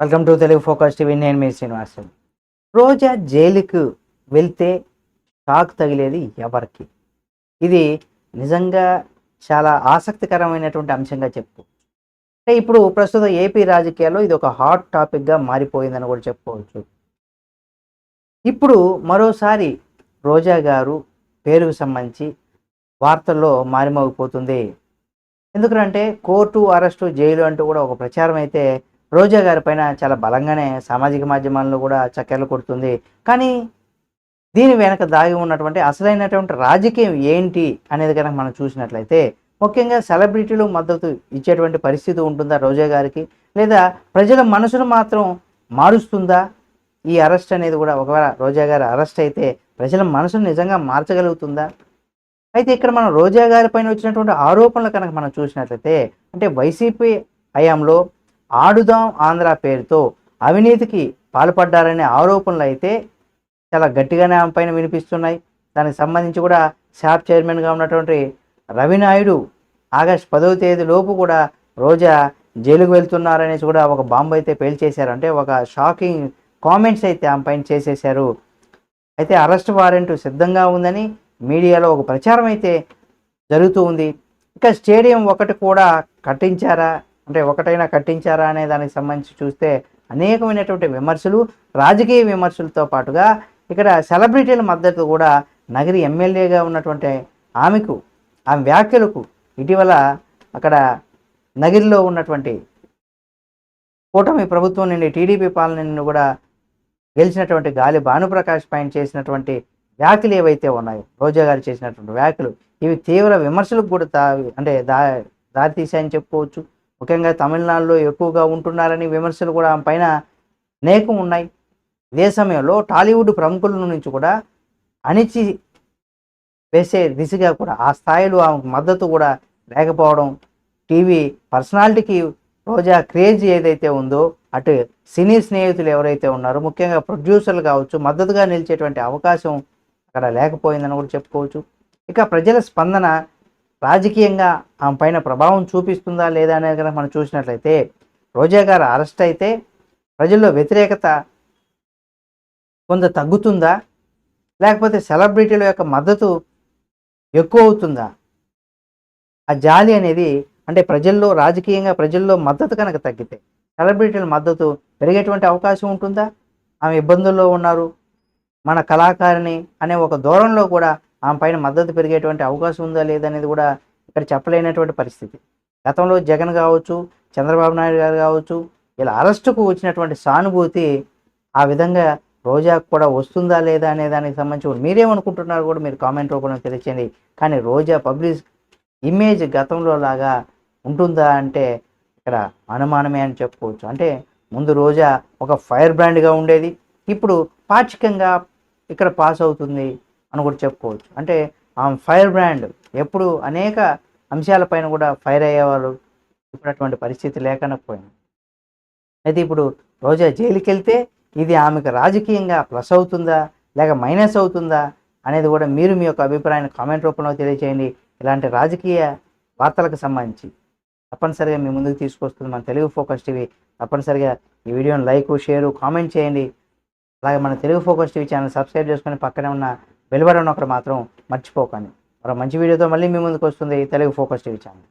Welcome to Telugu focus TV. నేను మీ శ్రీనివాసం. రోజా జైలుకు వెళ్తే షాక్ తగిలేది ఎవరికి? ఇది నిజంగా చాలా ఆసక్తికరమైనటువంటి అంశంగా చెప్పు. అంటే ఇప్పుడు ప్రస్తుతం ఏపీ రాజకీయాల్లో ఇది ఒక హాట్ టాపిక్గా మారిపోయిందని కూడా చెప్పుకోవచ్చు. ఇప్పుడు మరోసారి రోజా గారు పేరుకు సంబంధించి వార్తల్లో మారిమోగిపోతుంది. ఎందుకంటే కోర్టు అరెస్టు జైలు అంటూ కూడా ఒక ప్రచారం అయితే రోజా గారి పైన చాలా బలంగానే సామాజిక మాధ్యమాల్లో కూడా చక్కెరలు కొడుతుంది. కానీ దీని వెనక దాగి ఉన్నటువంటి అసలైనటువంటి రాజకీయం ఏంటి అనేది కనుక మనం చూసినట్లయితే ముఖ్యంగా సెలబ్రిటీలు మద్దతు ఇచ్చేటువంటి పరిస్థితి ఉంటుందా రోజా గారికి? లేదా ప్రజల మనసును మాత్రం మారుస్తుందా? ఈ అరెస్ట్ అనేది కూడా ఒకవేళ రోజా గారు అరెస్ట్ అయితే ప్రజల మనసును నిజంగా మార్చగలుగుతుందా? అయితే ఇక్కడ మనం రోజా గారి పైన వచ్చినటువంటి ఆరోపణలు కనుక మనం చూసినట్లయితే అంటే వైసీపీ హయాంలో ఆడుదాం ఆంధ్ర పేరుతో అవినీతికి పాల్పడ్డారనే ఆరోపణలు అయితే చాలా గట్టిగానే ఆమె పైన వినిపిస్తున్నాయి. దానికి సంబంధించి కూడా షాప్ చైర్మన్గా ఉన్నటువంటి రవినాయుడు ఆగస్ట్ పదవ తేదీ లోపు కూడా రోజా జైలుకు వెళ్తున్నారనేసి కూడా ఒక బాంబు అయితే పేల్చేశారు. అంటే ఒక షాకింగ్ కామెంట్స్ అయితే ఆమె పైన చేసేశారు. అయితే అరెస్ట్ వారెంట్ సిద్ధంగా ఉందని మీడియాలో ఒక ప్రచారం అయితే జరుగుతూ ఉంది. ఇక స్టేడియం ఒకటి కూడా కట్టించారా? అంటే ఒకటైనా కట్టించారా అనే దానికి సంబంధించి చూస్తే అనేకమైనటువంటి విమర్శలు రాజకీయ విమర్శలతో పాటుగా ఇక్కడ సెలబ్రిటీల మద్దతు కూడా నగరి ఎమ్మెల్యేగా ఉన్నటువంటి ఆమెకు ఆమె వ్యాఖ్యలకు ఇటీవల అక్కడ నగిరిలో ఉన్నటువంటి కూటమి ప్రభుత్వం నుండి టీడీపీ పాలన నుండి కూడా గెలిచినటువంటి గాలి భానుప్రకాష్ పైన చేసినటువంటి వ్యాఖ్యలు ఏవైతే ఉన్నాయో రోజా గారు చేసినటువంటి వ్యాఖ్యలు ఇవి తీవ్ర విమర్శలకు కూడా దా అంటే దా దారితీశాయని చెప్పుకోవచ్చు. ముఖ్యంగా తమిళనాడులో ఎక్కువగా ఉంటున్నారని విమర్శలు కూడా ఆమె పైన అనేకం ఉన్నాయి. ఇదే సమయంలో టాలీవుడ్ ప్రముఖుల నుంచి కూడా అణిచి వేసే దిశగా కూడా ఆ స్థాయిలో ఆమెకు మద్దతు కూడా లేకపోవడం టీవీ పర్సనాలిటీకి రోజా క్రేజ్ ఏదైతే ఉందో అటు సినీ స్నేహితులు ఎవరైతే ఉన్నారో ముఖ్యంగా ప్రొడ్యూసర్లు కావచ్చు మద్దతుగా నిలిచేటువంటి అవకాశం అక్కడ లేకపోయిందని కూడా చెప్పుకోవచ్చు. ఇక ప్రజల స్పందన రాజకీయంగా ఆమె పైన ప్రభావం చూపిస్తుందా లేదా అనేది కనుక మనం చూసినట్లయితే రోజా గారు అరెస్ట్ అయితే ప్రజల్లో వ్యతిరేకత కొంత తగ్గుతుందా? లేకపోతే సెలబ్రిటీల యొక్క మద్దతు ఎక్కువ అవుతుందా? ఆ జాలి అనేది అంటే ప్రజల్లో రాజకీయంగా ప్రజల్లో మద్దతు కనుక తగ్గితే సెలబ్రిటీల మద్దతు పెరిగేటువంటి అవకాశం ఉంటుందా? ఆమె ఇబ్బందుల్లో ఉన్నారు. మన కళాకారిణి అనే ఒక దూరంలో కూడా ఆమె పైన మద్దతు పెరిగేటువంటి అవకాశం ఉందా లేదనేది కూడా ఇక్కడ చెప్పలేనటువంటి పరిస్థితి. గతంలో జగన్ కావచ్చు చంద్రబాబు నాయుడు గారు కావచ్చు ఇలా అరెస్టుకు వచ్చినటువంటి సానుభూతి ఆ విధంగా రోజాకు కూడా వస్తుందా లేదా అనే దానికి సంబంధించి మీరేమనుకుంటున్నారు కూడా మీరు కామెంట్ రూపంలో తెలియచేయండి. కానీ రోజా పబ్లిక్ ఇమేజ్ గతంలో లాగా ఉంటుందా అంటే ఇక్కడ అనుమానమే అని చెప్పుకోవచ్చు. అంటే ముందు రోజా ఒక ఫైర్ బ్రాండ్గా ఉండేది ఇప్పుడు పాక్షికంగా ఇక్కడ పాస్ అవుతుంది. అని కూడా చెప్పుకోవచ్చు. అంటే ఆమె ఫైర్ బ్రాండ్ ఎప్పుడు అనేక అంశాలపైన కూడా ఫైర్ అయ్యేవారు ఇప్పుడు అటువంటి పరిస్థితి లేకుండా పోయింది అయితే ఇప్పుడు రోజా జైలుకి వెళ్తే ఇది ఆమెకు రాజకీయంగా ప్లస్ అవుతుందా? లేక మైనస్ అవుతుందా? అనేది కూడా మీరు మీ యొక్క అభిప్రాయాన్ని కామెంట్ రూపంలో తెలియజేయండి ఇలాంటి రాజకీయ వార్తలకు సంబంధించి తప్పనిసరిగా మీ ముందుకు తీసుకొస్తుంది మన తెలుగు ఫోకస్ టీవీ. తప్పనిసరిగా ఈ వీడియోని లైక్ షేరు కామెంట్ చేయండి. అలాగే మన Telugu focus TV channel subscribe చేసుకొని పక్కనే ఉన్న బెల్ ఒకటి మాత్రం మర్చిపోకండి. మరో మంచి వీడియోతో మళ్ళీ మీ ముందుకు వస్తుంది తెలుగు ఫోకస్ టీవీ ఛానల్.